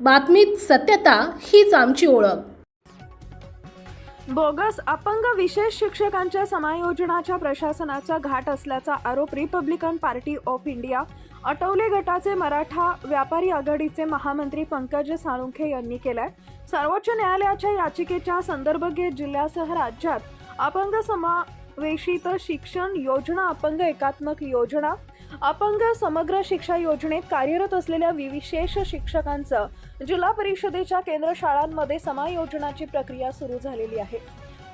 बातमीत सत्यता हीच आमची ओळख. बोगस अपंग विशेष शिक्षकांच्या समायोजनाच्या प्रशासनाचा घाट असल्याचा आरोप Republican Party of India Athawale गटाचे मराठा व्यापारी आघाडीचे महामंत्री पंकज साळुंखे यांनी केलाय. सर्वोच्च न्यायालयाच्या याचिकेच्या संदर्भ घेत जिल्ह्यासह राज्यात अपंग समावेशित शिक्षण योजना अपंग एकात्मक योजना अपंग समग्र शिक्षा योजनेत कार्यरत असलेल्या विशेष शिक्षकांचं जिल्हा परिषदेच्या केंद्र शाळांमध्ये समायोजनाची प्रक्रिया सुरू झालेली आहे.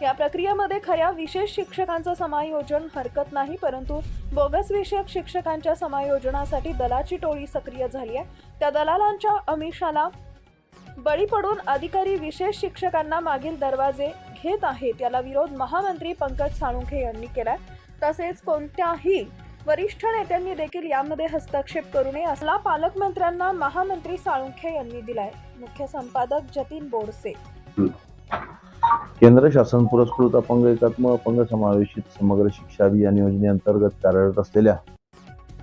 या प्रक्रियेमध्ये खऱ्या विशेष शिक्षकांचं समायोजन हरकत नाही परंतु बोगस विषयक शिक्षकांच्या समायोजनासाठी दलाची टोळी सक्रिय झाली आहे. त्या दलालांच्या अमिषाला बळी पडून अधिकारी विशेष शिक्षकांना मागील दरवाजे घेत आहेत याला विरोध महामंत्री पंकज साळुंखे यांनी केलाय. तसेच कोणत्याही वरिष्ठ नेत्यांनी देखील यामध्ये हस्तक्षेप करू नये असला पालकमंत्र्यांना महामंत्री साळुंखे यांनी दिलाय. मुख्य संपादक जतीन बोरसे केंद्र शासन पुरस्कृत अपंग एकात्म अपंग समावेशित समग्र शिक्षा अभियान योजनेअंतर्गत कार्यरत असलेल्या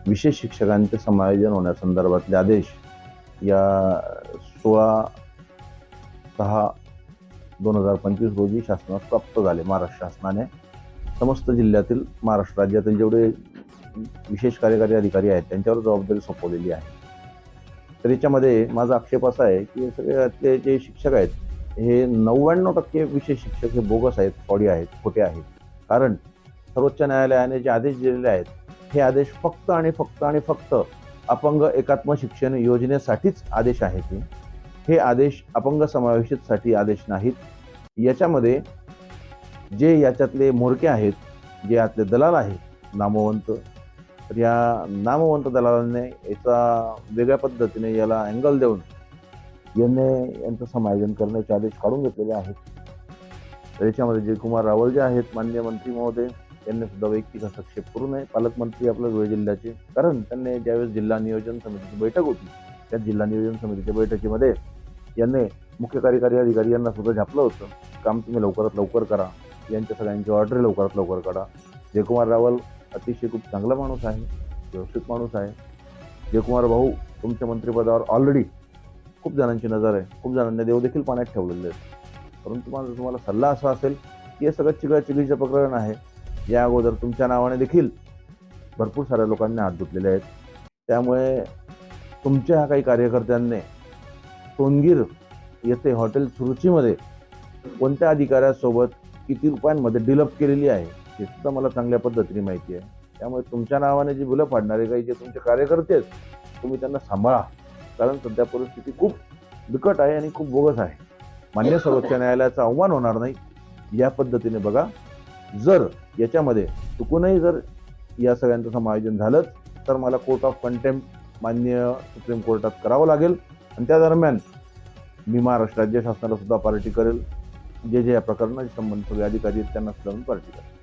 विशेष शिक्षकांचे समायोजन होण्यासंदर्भातले आदेश या सोळा सहा दोन हजार पंचवीस रोजी शासनास प्राप्त झाले. महाराष्ट्र शासनाने समस्त जिल्ह्यातील महाराष्ट्र राज्यातील जेवढे विशेष कार्यकारी अधिकारी आहेत त्यांच्यावर जबाबदारी सोपवलेली आहे. तर याच्यामध्ये माझा आक्षेप असा आहे की सगळे जे शिक्षक आहेत हे नव्याण्णव टक्के विशेष शिक्षक हे बोगस आहेत फॉडी आहेत खोटे आहेत. कारण सर्वोच्च न्यायालयाने जे आदेश दिलेले आहेत हे आदेश फक्त आणि फक्त आणि फक्त अपंग एकात्म शिक्षण योजनेसाठीच आदेश आहेत हे. हे आदेश अपंग समावेशितसाठी आदेश नाहीत. याच्यामध्ये जे याच्यातले मोरके आहेत जे यातले दलाल आहेत नामवंत तर या नामवंत दलालांनी याचा वेगळ्या पद्धतीने याला अँगल देऊन यांनी यांचं समायोजन करण्याचे आदेश काढून घेतलेले आहेत. तर याच्यामध्ये जयकुमार रावल जे आहेत मान्य मंत्री महोदय यांनी सुद्धा वैयक्तिक हस्तक्षेप करू नये. पालकमंत्री आपल्या धुळे जिल्ह्याचे कारण त्यांनी ज्यावेळेस जिल्हा नियोजन समितीची बैठक होती त्या जिल्हा नियोजन समितीच्या बैठकीमध्ये यांनी मुख्य कार्यकारी अधिकारी यांना सुद्धा झापलं होतं. काम तुम्ही लवकरात लवकर करा. यांच्या सगळ्यांची ऑर्डर लवकरात लवकर काढा. जयकुमार रावल अतिशय खूप चांगला माणूस आहे व्यवस्थित माणूस आहे. जयकुमार भाऊ तुमच्या मंत्रिपदावर ऑलरेडी खूप जणांची नजर आहे. खूप जणांनी देव देखील पाण्यात ठेवलेले आहेत. परंतु माझा तुम्हाला सल्ला असा असेल की हे सगळं चिघळ चिगळीचं प्रकरण आहे. या अगोदर तुमच्या नावाने देखील भरपूर साऱ्या लोकांनी हात धुतलेले आहेत. त्यामुळे तुमच्या ह्या काही कार्यकर्त्यांनी सोनगीर येथे हॉटेल सुरुचीमध्ये कोणत्या अधिकाऱ्यासोबत किती रुपयांमध्ये डिलप केलेली आहे? हे सुद्धा मला चांगल्या पद्धतीने माहिती आहे. त्यामुळे तुमच्या नावाने जी मुलं पाडणारे काही जे तुमचे कार्यकर्ते आहेत तुम्ही त्यांना सांभाळा. कारण सध्या परिस्थिती खूप बिकट आहे आणि खूप बोगस आहे. मान्य सर्वोच्च न्यायालयाचं आव्हान होणार नाही. या पद्धतीने बघा जर याच्यामध्ये चुकूनही जर या सगळ्यांचं समायोजन झालंच तर मला कोर्ट ऑफ कंटेम्प्ट मान्य सुप्रीम कोर्टात करावं लागेल. आणि त्या दरम्यान मी महाराष्ट्र राज्य शासनाला सुद्धा पार्टी करेल. जे जे या प्रकरणाशी संबंधित सगळे अधिकारी आहेत त्यांना सुद्धा मी पार्टी करेल.